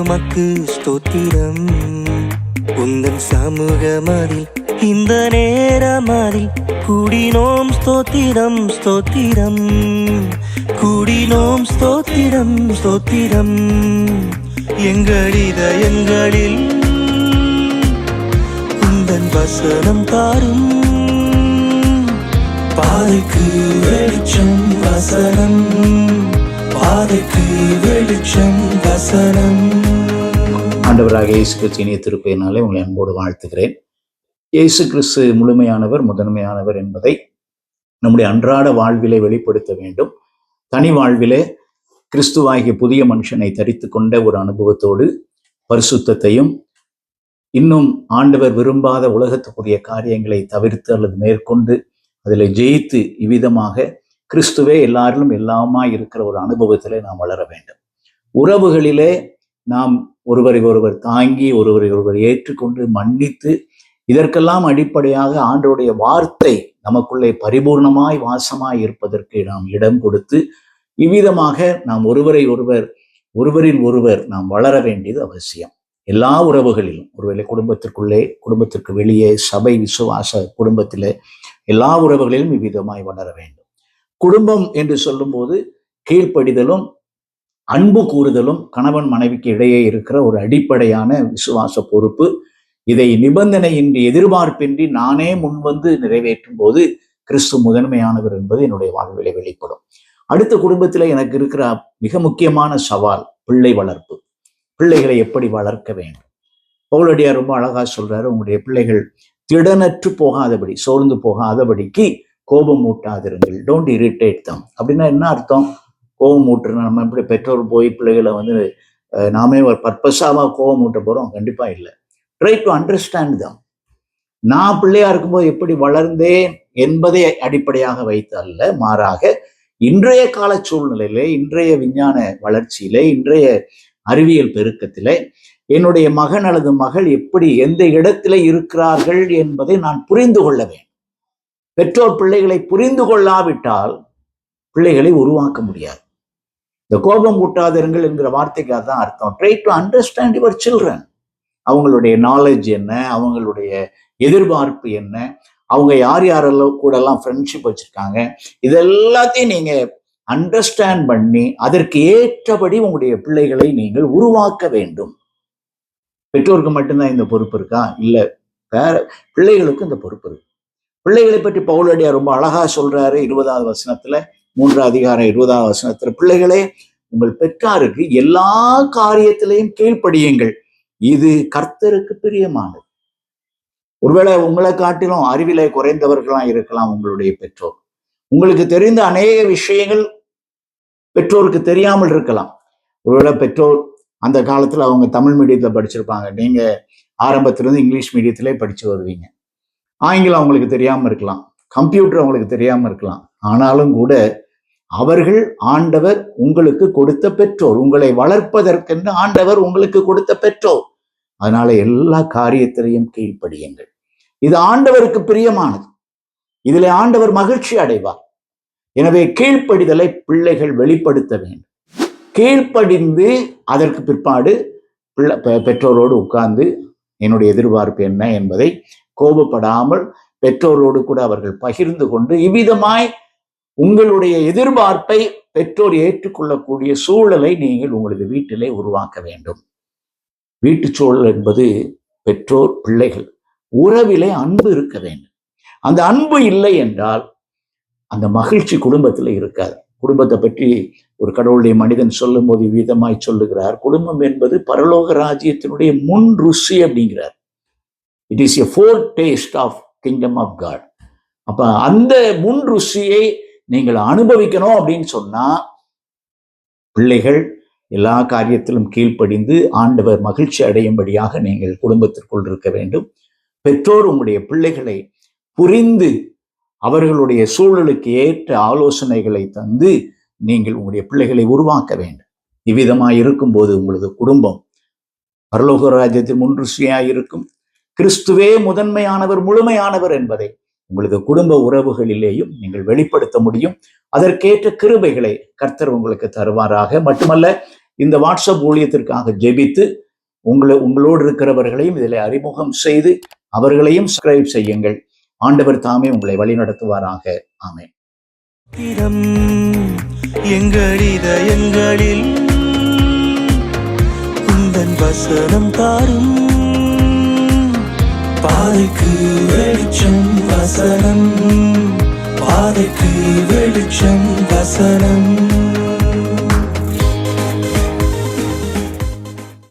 உமக்கு ஸ்தோத்திரம். உந்தன் சமூகமதில் இந்த நேரமதில் கூடினோம் ஸ்தோத்திரம் ஸ்தோத்திரம். கூடினோம் ஸ்தோத்திரம் ஸ்தோத்திரம். எங்கள் இதயங்களில் உந்தன் வசனம் தாரும். பாதைக்கு வெளிச்சம் வசனம். பாதைக்கு வெளிச்சம் வசனம். ஆண்டவராக இயேசு கிறிஸ்து இனிய உங்களை அன்போடு வாழ்த்துகிறேன். இயேசு கிறிஸ்து முழுமையானவர் முதன்மையானவர் என்பதை நம்முடைய அன்றாட வாழ்விலே வெளிப்படுத்த வேண்டும். தனி வாழ்விலே கிறிஸ்துவாகிய புதிய மனுஷனை தரித்து கொண்ட ஒரு அனுபவத்தோடு பரிசுத்தத்தையும் இன்னும் ஆண்டவர் விரும்பாத உலகத்துக்குரிய காரியங்களை தவிர்த்து அல்லது மேற்கொண்டு அதில் ஜெயித்து இவ்விதமாக கிறிஸ்துவே எல்லாரிலும் எல்லாமா இருக்கிற ஒரு அனுபவத்திலே நாம் வளர வேண்டும். உறவுகளிலே நாம் ஒருவரை ஒருவர் தாங்கி ஒருவரை ஒருவர் ஏற்றுக்கொண்டு மன்னித்து இதற்கெல்லாம் அடிப்படையாக ஆண்டவருடைய வார்த்தை நமக்குள்ளே பரிபூர்ணமாய் வாசமாய் இருப்பதற்கு நாம் இடம் கொடுத்து இவ்விதமாக நாம் ஒருவரை ஒருவர் ஒருவரில் ஒருவர் நாம் வளர வேண்டியது அவசியம். எல்லா உறவுகளிலும் ஒருவேளை குடும்பத்திற்குள்ளே குடும்பத்திற்கு வெளியே சபை விசுவாச குடும்பத்திலே எல்லா உறவுகளிலும் இவ்விதமாய் வளர வேண்டும். குடும்பம் என்று சொல்லும்போது கீழ்ப்படிதலும் அன்பு கூறுதலும் கணவன் மனைவிக்கு இடையே இருக்கிற ஒரு அடிப்படையான விசுவாச பொறுப்பு. இதை நிபந்தனையின்றி எதிர்பார்ப்பின்றி நானே முன்வந்து நிறைவேற்றும் போது கிறிஸ்து முதன்மையானவர் என்பது என்னுடைய வாழ்விலே வெளிப்படும். அடுத்த குடும்பத்தில் எனக்கு இருக்கிற மிக முக்கியமான சவால் பிள்ளை வளர்ப்பு. பிள்ளைகளை எப்படி வளர்க்க வேண்டும்? பவுலடியார் ரொம்ப அழகா சொல்றாரு உங்களுடைய பிள்ளைகள் திடனற்று போகாதபடி சோர்ந்து போகாதபடிக்கு கோபம் மூட்டாதிருங்கள் டோன்ட் இரிட்டேட் தம் அப்படின்னா என்ன அர்த்தம்? கோபம் மூட்டுறோம் நம்ம எப்படி பெற்றோர் போய் பிள்ளைகளை வந்து அஹ், நாமே ஒரு பர்பஸாக கோபம் ஊட்ட போகிறோம் கண்டிப்பாக இல்லை. ட்ரை டு அண்டர்ஸ்டாண்ட் தம் நான் பிள்ளையா இருக்கும்போது எப்படி வளர்ந்தேன் என்பதை அடிப்படையாக வைத்து அல்ல மாறாக இன்றைய கால சூழ்நிலையிலே இன்றைய விஞ்ஞான வளர்ச்சியிலே இன்றைய அறிவியல் பெருக்கத்திலே என்னுடைய மகன் அல்லது மகள் எப்படி எந்த இடத்துல இருக்கிறார்கள் என்பதை நான் புரிந்து கொள்ள வேண்டும். பெற்றோர் பிள்ளைகளை புரிந்து கொள்ளாவிட்டால் பிள்ளைகளை உருவாக்க முடியாது. இந்த கோபம் கூட்டாதீர்கள் என்கிற வார்த்தைக்கு அதுதான் அர்த்தம். Try to understand your children அவங்களுடைய நாலேஜ் என்ன? அவங்களுடைய எதிர்பார்ப்பு என்ன? அவங்க யார் யாரெல்லாம் கூட எல்லாம் ஃப்ரெண்ட்ஷிப் வச்சிருக்காங்க. இது எல்லாத்தையும் நீங்க அண்டர்ஸ்டாண்ட் பண்ணி அதற்கு ஏற்றபடி உங்களுடைய பிள்ளைகளை நீங்கள் உருவாக்க வேண்டும். பெற்றோருக்கு மட்டும்தான் இந்த பொறுப்பு இருக்கா? இல்ல வேற பிள்ளைகளுக்கும் இந்த பொறுப்பு இருக்கு. பிள்ளைகளை பற்றி பவுலடியார் ரொம்ப அழகா சொல்றாரு இருபதாவது வசனத்துல. மூன்றாம் அதிகாரம் இருபதாவது வசனத்துல பிள்ளைகளே உங்கள் பெற்றாருக்கு எல்லா காரியத்திலையும் கீழ்ப்படியுங்கள். இது கர்த்தருக்கு பிரியமானது. ஒருவேளை உங்களை காட்டிலும் அறிவிலை குறைந்தவர்களா இருக்கலாம் உங்களுடைய பெற்றோர். உங்களுக்கு தெரிந்த அநேக விஷயங்கள் பெற்றோருக்கு தெரியாமல் இருக்கலாம். ஒருவேளை பெற்றோர் அந்த காலத்துல அவங்க தமிழ் மீடியத்துல படிச்சிருப்பாங்க. நீங்க ஆரம்பத்திலிருந்து இங்கிலீஷ் மீடியத்திலே படிச்சு வருவீங்க. ஆங்கிலம் அவங்களுக்கு தெரியாம இருக்கலாம். கம்ப்யூட்டர் அவங்களுக்கு தெரியாம இருக்கலாம். ஆனாலும் கூட அவர்கள் ஆண்டவர் உங்களுக்கு கொடுத்த பெற்றோர் உங்களை வளர்ப்பதற்கென்று ஆண்டவர் உங்களுக்கு கொடுத்த பெற்றோர். அதனால எல்லா காரியத்திலையும் கீழ்ப்படியுங்கள். இது ஆண்டவருக்கு பிரியமானது. இதில் ஆண்டவர் மகிழ்ச்சி அடைவார். எனவே கீழ்ப்படிதலை பிள்ளைகள் வெளிப்படுத்த வேண்டும். கீழ்ப்படிந்து அதற்கு பிற்பாடு பிள்ளை பெ- பெற்றோரோடு உட்கார்ந்து என்னுடைய எதிர்பார்ப்பு என்ன என்பதை கோபப்படாமல் பெற்றோரோடு கூட அவர்கள் பகிர்ந்து கொண்டு இவ்விதமாய் உங்களுடைய எதிர்பார்ப்பை பெற்றோர் ஏற்றுக்கொள்ளக்கூடிய சூழலை நீங்கள் உங்களது வீட்டிலே உருவாக்க வேண்டும். வீட்டுச் சூழல் என்பது பெற்றோர் பிள்ளைகள் உறவிலே அன்பு இருக்க வேண்டும். அந்த அன்பு இல்லை என்றால் அந்த மகிழ்ச்சி குடும்பத்தில் இருக்காது. குடும்பத்தை பற்றி ஒரு கடவுளுடைய மனிதன் சொல்லும் போது விதமாய் சொல்லுகிறார். குடும்பம் என்பது பரலோக ராஜ்யத்தினுடைய முன் ருசி அப்படிங்கிறார். It is a foretaste of kingdom of God அப்ப அந்த முன் ருசியை நீங்கள் அனுபவிக்கணும் அப்படின்னு சொன்னா பிள்ளைகள் எல்லா காரியத்திலும் கீழ்ப்படிந்து ஆண்டவர் மகிழ்ச்சி அடையும்படியாக நீங்கள் குடும்பத்திற்குள் இருக்க வேண்டும். பெற்றோர் உங்களுடைய பிள்ளைகளை புரிந்து அவர்களுடைய சூழலுக்கு ஏற்ற ஆலோசனைகளை தந்து நீங்கள் உங்களுடைய பிள்ளைகளை உருவாக்க வேண்டும். இவ்விதமாக இருக்கும்போது உங்களது குடும்பம் பரலோக ராஜ்யத்தில் முன்றுசியாக இருக்கும். கிறிஸ்துவே முதன்மையானவர் முழுமையானவர் என்பதை உங்களது குடும்ப உறவுகளிலேயும் நீங்கள் வெளிப்படுத்த முடியும். அதற்கேற்ற கிருபைகளை கர்த்தர் உங்களுக்கு தருவாராக. மட்டுமல்ல இந்த வாட்ஸ்அப் ஊழியத்திற்காக ஜெபித்து உங்களை உங்களோடு இருக்கிறவர்களையும் இதில் அறிமுகம் செய்து அவர்களையும் சப்ஸ்கிரைப் செய்யுங்கள். ஆண்டவர் தாமே உங்களை வழிநடத்துவாராக. ஆமே எங்களில் எங்கள் உந்தன் வசனம் தாரும். பாதைக்கு வெளிச்சம் வசனம். பாதைக்கு வெளிச்சம் வசனம்.